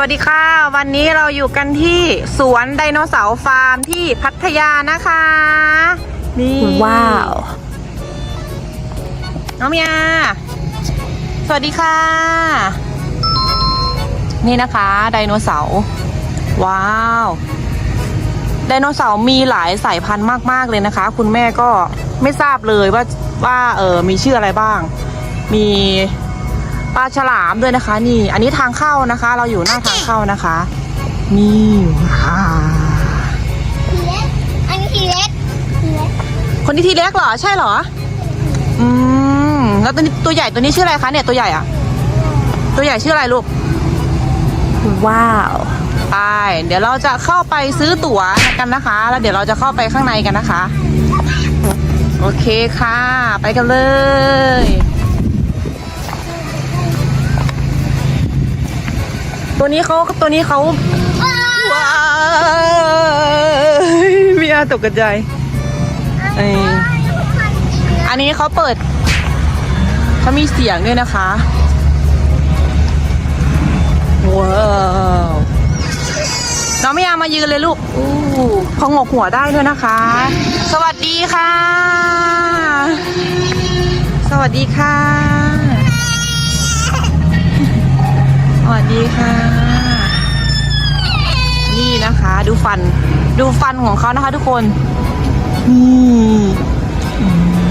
วัสดีค่ะ วันนี้เราอยู่กันที่สวนไดโนเสาร์ฟาร์มที่พัทยานะคะ นี่ว้าว น้องเมียสวัสดีค่ะ นี่นะคะไดโนเสาร์ว้าวไดโนเสาร์มีหลายสายพันธุ์มาก ๆ เลยนะคะ คุณแม่ก็ไม่ทราบเลยว่าว่าเออมีชื่ออะไรบ้าง มี ปลาฉลามด้วยนะคะ นี่ อันนี้ทางเข้านะคะ เราอยู่หน้าทางเข้านะคะ นี่ว้าวทีเล็กอันนี้ทีเล็กทีเล็กคนที่ทีเล็กเหรอใช่เหรอ อืมแล้วตัวนี้ตัวใหญ่ตัวนี้ชื่ออะไรคะเนี่ยตัวใหญ่อะตัวใหญ่ชื่ออะไรลูก ว้าวไปเดี๋ยวเราจะเข้าไปซื้อตั๋วกันนะคะ แล้วเดี๋ยวเราจะเข้าไปข้างในกันนะคะ โอเคค่ะ ไปกันเลย ตัวนี้เขาตัวนี้เขาว้ายมีอาตกกระจายเอ้ยอันนี้เขาเปิดเขามีเสียงด้วยนะคะ ว้าวน้องไม่ยามายืนเลยลูกอู้พองกหัวได้ด้วยนะคะ สวัสดีค่ะ สวัสดีค่ะ สวัสดีค่ะ นี่นะคะ ดูฟัน ดูฟันของเขานะคะ ทุกคนนี่อืม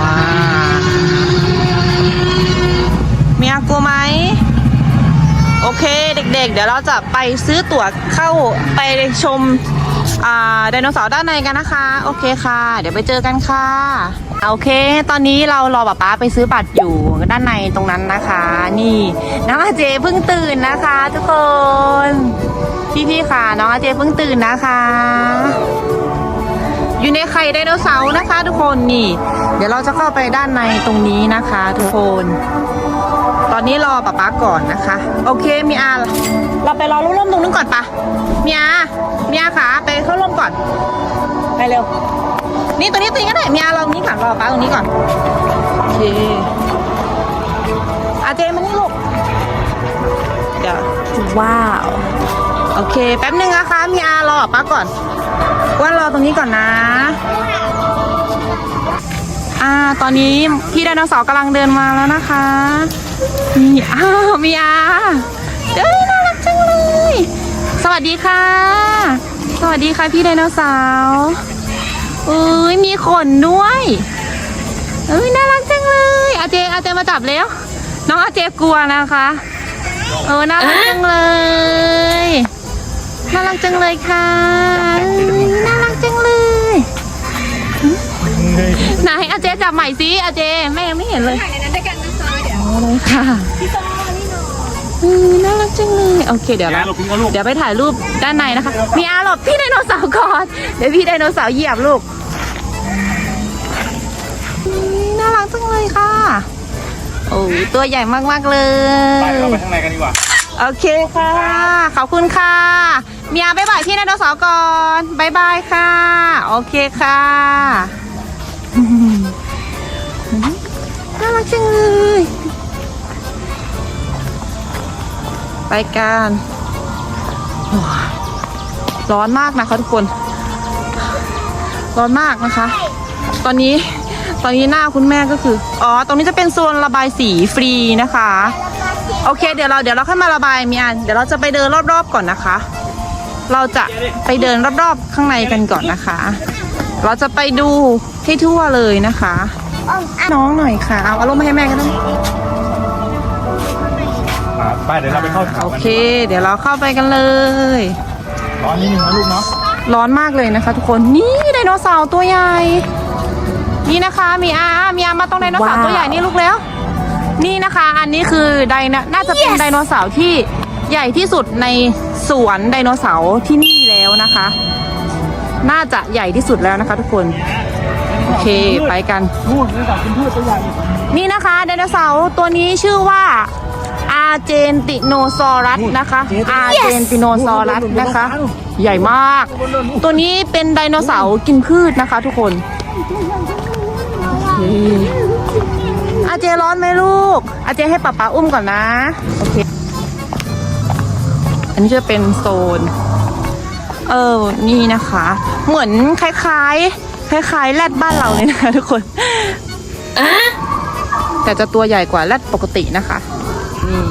ว้าวมีอากลัวไหมโอ เคเด็กๆ เดี๋ยวเราจะไปซื้อตั๋วเข้าไปชมไดโนเสาร์ด้านในกันนะคะ โอเคค่ะ เดี๋ยวไปเจอกันค่ะ โอเค ตอนนี้เรารอป๊าป๊าไปซื้อบัตรอยู่ด้านในตรงนั้นนะคะ นี่น้องอาเจเพิ่งตื่นนะคะ ทุกคนพี่ๆค่ะน้องอาเจเพิ่งตื่นนะคะ อยู่ในไข่ไดโนเสาร์นะคะ ทุกคนนี่ เดี๋ยวเราจะเข้าไปด้านในตรงนี้นะคะ ทุกคน อนนี้รอป๊าป๊าก่อนนะคะ โอเคมีอาเราไปรอร่มๆตรงนู้นก่อนปะมีอามีอาขาไปเข้าร่มก่อน ไปเร็ว นี่ตัวนี้ตัวนี้ก็ได้มีอารอตรงนี้ก่อนรอป๊าตรงนี้ก่อนโอเคอาเจมานี่ลูกเดี๋ยวว้าวโอเค แป๊บนึงนะคะมีอารอป๊าก่อนว่ารอตรงนี้ก่อนนะ อ่า ตอนนี้พี่ไดโนเสาร์กำลังเดินมาแล้วนะคะ นี่อ้าวมีอาเอ้ยน่ารักจังเลย สวัสดีค่ะ สวัสดีค่ะพี่ไดโนเสาร์เอ้ยมีขนด้วยเอ้ยน่ารักจังเลยอาเจอาเจมาจับแล้ว น้องอาเจกลัวนะคะเออน่ารักจังเลยน่ารักจังเลยค่ะเอ้ยน่ารักจังเลยไหนอาเจจับใหม่สิอาเจแม่ยังไม่เห็นเลย ถ่ายในนั้นด้วยกันนะคะ เดี๋ยวเลยค่ะพี่โซนี่หน่อยน่ารักจังเลยโอเคเดี๋ยวเราเดี๋ยวไปถ่ายรูปด้านในนะคะ มีอาหลบพี่ไดโนเสาร์ก่อนเดี๋ยวพี่ไดโนเสาร์เหยียบลูกอืมน่ารักจังเลยค่ะโอ้ตัวใหญ่มากๆเลไปยเราไปข้างในกันดีกว่าโอเคค่ะ ขอบคุณค่ะเมียบ๊ายบายพี่ไดโนเสาร์ก่อนบ๊ายบายค่ะ โอเคค่ะน่ารักจังเลย ไปกันโอ้ยร้อนมากนะคะทุกคน ร้อนมากนะคะ ตอนนี้ตอนนี้หน้าคุณแม่ก็คือ อ๋อ ตรงนี้จะเป็นโซนระบายสีฟรีนะคะ โอเค เดี๋ยวเราเดี๋ยวเราค่อยมาระบายมีอัน เดี๋ยวเราจะไปเดินรอบๆก่อนนะคะ เราจะไปเดินรอบๆข้างในกันก่อนนะคะ เราจะไปดูให้ทั่วเลยนะคะ น้องหน่อยค่ะ เอาอารมณ์มาให้แม่กันด้ ไหมไปเดี๋ยวเราไปเข้าแถวโอกันเค เดี๋ยวเราเข้าไปกันเลย ร้อนนิดนึงนะลูกเนาะร้อนมากเลยนะคะทุกคนนี่ไดโนเสาร์ตัวใหญ่ นี่นะคะมีอามีอามาตรงไดโนเสาร์ว้าว ตัวใหญ่นี่ลูกแล้ว นี่นะคะ อันนี้คือไดโนน่าจะเป็นไดโนเสาร์ที่ใหญ่ที่สุดในสวนไดโนเสาร์ที่นี่แล้วนะคะ น่าจะใหญ่ที่สุดแล้วนะคะ ทุกคนโอเคไปกัน นู่นนี่สัตว์กินพืชตัวใหญ่นี่นะคะไดโนเสาร์ตัวนี้ชื่อว่า อาร์เจนติโนซอรัสนะคะ อาร์เจนติโนซอรัสนะคะ ใหญ่มาก ตัวนี้เป็นไดโนเสาร์กินพืชนะคะทุกคนนี่อาเจร้อนไหมลูก อาเจให้ป๊าป๊าอุ้มก่อนนะ โอเคนนี้จะเป็นโซน เออ นี่นะคะ เหมือนคล้ายๆ คล้ายๆแรดบ้านเราเลยนะคะทุกคน แต่จะตัวใหญ่กว่าแรดปกตินะคะ นี่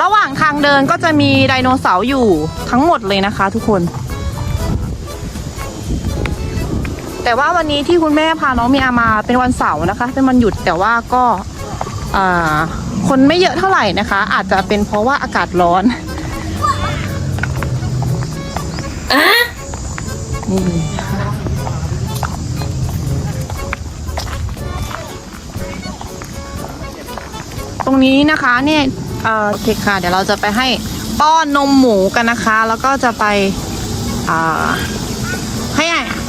ระหว่างทางเดินก็จะมีไดโนเสาร์อยู่ทั้งหมดเลยนะคะทุกคน แต่ว่าวันนี้ที่คุณแม่พาน้องมีอามาเป็นวันเสาร์นะคะ เป็นวันหยุดแต่ว่าก็อ่าคนไม่เยอะเท่าไหร่นะคะ อาจจะเป็นเพราะว่าอากาศร้อนนี่ ตรงนี้นะคะเนี่ยเอ่อโอเคค่ะ เดี๋ยวเราจะไปให้ป้อนนมหมูกันนะคะ แล้วก็จะไปอ่าให้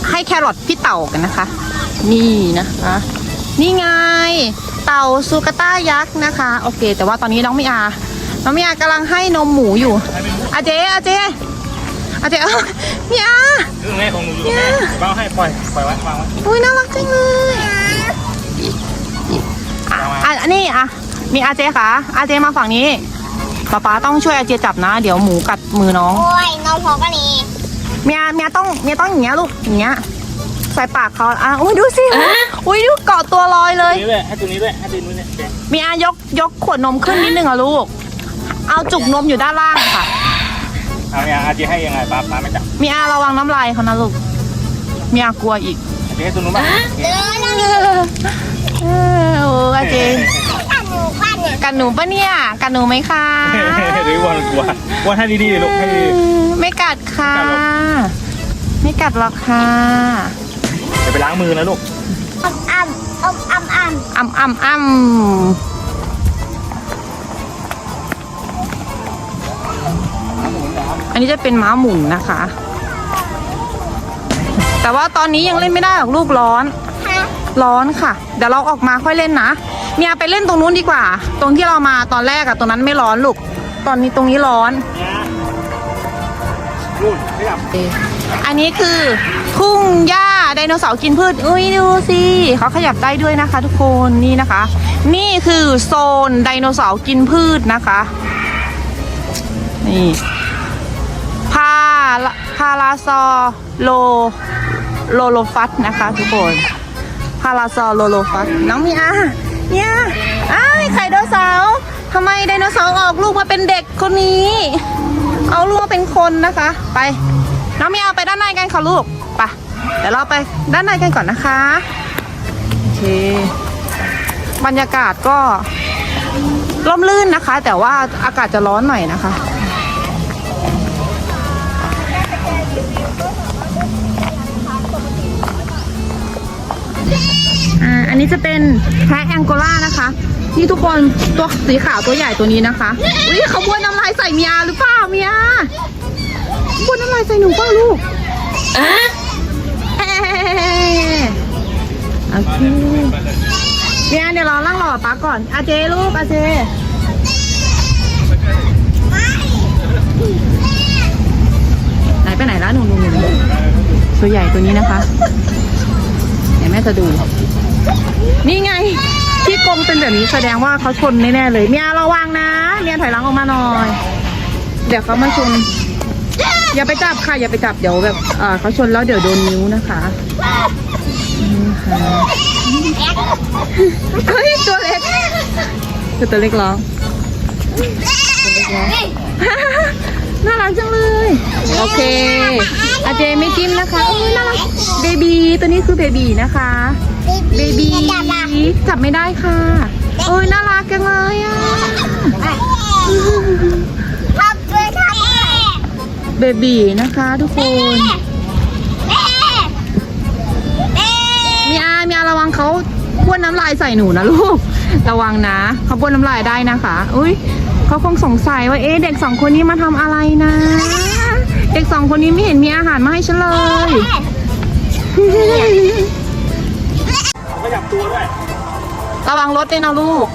ให้แครอทพี่เต่ากันนะคะ นี่นะคะนี่ไงเต่าซูกาต้ายักษ์นะคะ โอเค แต่ว่าตอนนี้น้องมิอาน้องมิอากำลังให้นมหมูอยู่อาเจอาเจอาเจเอ้ามิอาเรื่องแม่ของหนูอยู่กับแม่บ้าให้ปล่อยปล่อยไว้วางไว้อุ้ยน่ารักจังเลยอะอะอันนี้อะ มีอาเจค่ะอาเจมาฝั่งนี้ป๊าป๊าต้องช่วยอาเจจับนะ เดี๋ยวหมูกัดมือน้อง โอ้ยน้องพอกันนี่เมียเมียต้องเมียต้องอย่างเงี้ยลูกอย่างเงี้ยใส่ปากเขาอะอุ้ยดูสิอุ้ยดูเกาะตัวลอยเลยตัวนี้ด้วยให้ตัวนี้ด้วยให้ตัวนี้ด้วยเดี๋ยวเมียยกยกขวดนมขึ้นนิดนึงอะลูก เอาจุกนมอยู่ด้านล่างค่ะเอาเนี่ยอาจีให้ยังไงป้าป้าไม่จับเมียระวังน้ำลายเขานะลูกเมียกลัวอีกอาจีให้ตัวนู้นบ้างเดินนั่งเออเออโอ้อาเจ กันหนูปะเนี่ย กันหนูไหมคะหรือวันกลัววันให้ดีๆเลยลูกให้ดี ไม่กัดค่ะกัดหรอไม่กัดหรอกค่ะๆจะไปล้างมือนะลูกอ้ำอ้ำอ้ำอ้ำอ้ำอ่ำอ่ำอ่ำอันนี้จะเป็นม้าหมุนนะคะ แต่ว่าตอนนี้ยังเล่นไม่ได้หรอกลูกร้อนฮะร้อนค่ะ เดี๋ยวเราออกมาค่อยเล่นนะ เมียไปเล่นตรงนู้นดีกว่า ตรงที่เรามาตอนแรกอะตรงนั้นไม่ร้อนลูก ตอนนี้ตรงนี้ร้อน นู่นขยับอันนี้คือทุ่งหญ้าไดโนเสาร์กินพืช อุ้ยดูสิเขาขยับได้ด้วยนะคะทุกคนนี่นะคะ นี่คือโซนไดโนเสาร์กินพืชนะคะ นี่พาลาพาราซอโลโลโลฟัสนะคะทุกคนพาราซอโลโลฟัสน้องมีอา เนี่ยอ้ายไข่ไดโนเสาร์ทำไมไดโนเสาร์ออกลูกมาเป็นเด็กคนนี้ เอาลูกมาเป็นคนนะคะ ไป น้องมีอาไปด้านในกันค่ะลูกไปเดี๋ยวเราไปด้านในกันก่อนนะคะโอเคบรรยากาศก็ร่มรื่นนะคะ แต่ว่าอากาศจะร้อนหน่อยนะคะ นนี้จะเป็นแพะแองโกลานะคะ นี่ทุกคนตัวสีขาวตัวใหญ่ตัวนี้นะคะอุ้ยเขาบ้วนน้ำลายใส่เมียหรือเปล่าเมียบ้วนน้ำลายใส่หนูเปล่าลูกเอ๊ะโอเคเมียเดี๋ยวเราล่างรอป้าก่อนอาเจลูกอาเจไหนไปไหนแล้วหนูหนูหนูตัวใหญ่ตัวนี้นะคะเดี๋ยวแม่จะดู นี่ไง ที่กรงเป็นแบบนี้แสดงว่าเขาชนแน่ๆเลยเมียระวังนะเมียถอยหลังออกมาหน่อย เดี๋ยวเขามาชน อย่าไปจับค่ะ อย่าไปจับเดี๋ยวแบบเอ่อเขาชนแล้วเดี๋ยวโดนนิ้วนะคะนี่ค่ะเฮ้ยตัวเล็กคือตัวเล็กร้องตัวเล็กร้องน่ารักจังเลย โอเค อาเจไม่จิ้มนะคะโอ้ยน่ารักเบบีตัวนี้คือเบบีนะคะเบบีจับละจับไม่ได้ค่ะโอ้ยน่ารักจังเลยอะทับด้วยทับเบบีนะคะทุกคนแม่แม่มีอามีอาระวังเขาบ้วนน้ำลายใส่หนูนะลูก ระวังนะเขาบ้วนน้ำลายได้นะคะ อุ้ยเขาคงสงสัยว่าเอ๊ะเด็กสองคนนี้มาทำอะไรนะ เด็กสองคนนี้ไม่เห็นมีอาหารมาให้ฉันเลย ขยับตัวด้วย ระวังรถด้วยนะลูก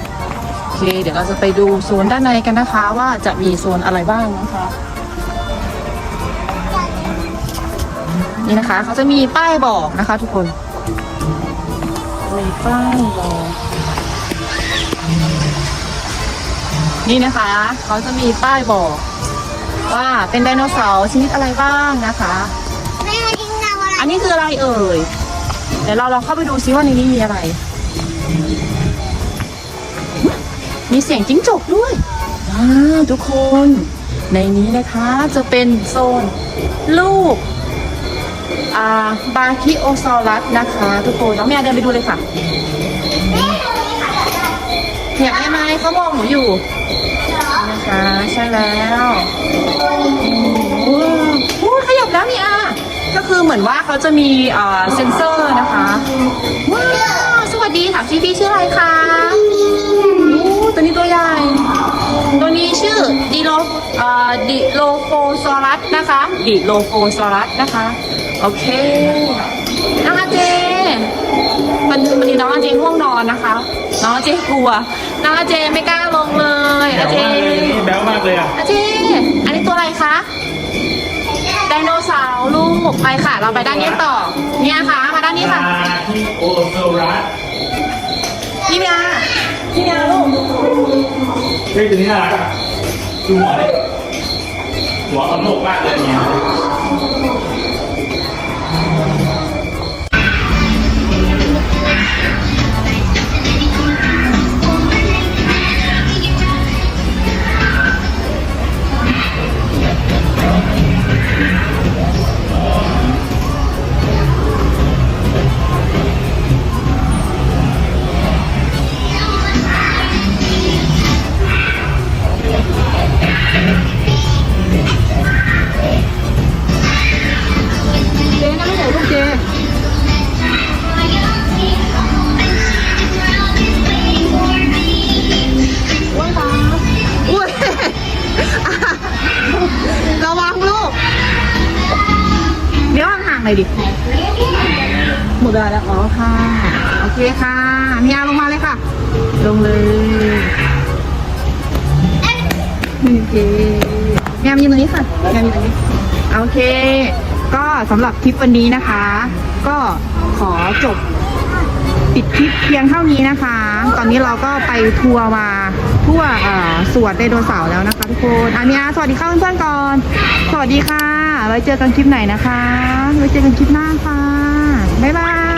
โอเค เดี๋ยวเราจะไปดูโซนด้านในกันนะคะ ว่าจะมีโซนอะไรบ้างนะคะ นี่นะคะเขาจะมีป้ายบอกนะคะ ทุกคนมีป้ายบอก นี่นะคะ เขาจะมีป้ายบอก ว่าเป็นไดโนเสาร์ชนิดอะไรบ้างนะคะ แม่มากินน้ำอะไรอันนี้คืออะไรเอ่ย เดี๋ยวเราลองเข้าไปดูซิว่าในนี้มีอะไร มีเสียงจิ้งจกด้วยอ่าทุกคน ในนี้นะคะจะเป็นโซนลูกอ่าบาคิโอซอรัสนะคะ ทุกคนน้องแม่เดินไปดูเลยค่ะ อยากได้ไหมเขามองหนูอยู่นะคะใช่แล้วโอ้โหขยับแล้วนี่ยก็คือเหมือนว่าเขาจะมีเอ่อเซ็นเซอร์นะคะว้าวสวัสดีถามชื่พี่ชื่ออะไรคะโอ้ตัวนี้ตัวใหญ่ ตัวนี้ชื่อดิโลดิโลโฟซอรัสนะคะดิโลโฟซอรัสนะคะ โอเคน้องอาเจ มันมันนี้น้องอาเจง่วงนอนนะคะ น้องอาเจกลัว น้องอาเจไม่กล้าลงเลยอาเจแบ๊วมากเลยอะอาเจ อันนี้ตัวอะไรคะไดโนเสาร์ลูกไปค่ะ เราไปด้านนี้ต่อ เนี่ยค่ะ มาด้านนี้ค่ะที่โอโซรัสพี่เมียพี่เมียลูกเฮ้ยตัวนี้น่ารักอะดูหัวดิหัวเขาโหนกมากเลยเนี่ย งๆหนดิหมดเวลาแล้วอ๋อค่ะ โอเคค่ะเมียลงมาเลยค่ะ ลงเลยโอเคเมียมายืนตรงนี้ค่ะเมียมายืนตรงนี้โอเค ก็สำหรับคลิปวันนี้นะคะ ก็ขอจบปิดคลิปเพียงเท่านี้นะคะ ตอนนี้เราก็ไปทัวร์มาทั่วสวนไดโนเสาร์แล้วนะคะทุกคนอามีอาสวัสดีค่ะเพื่อนๆก่อน สวัสดีค่ะ ไว้เจอกันคลิปไหนนะคะ ไว้เจอกันคลิปหน้าค่ะ บ๊ายบาย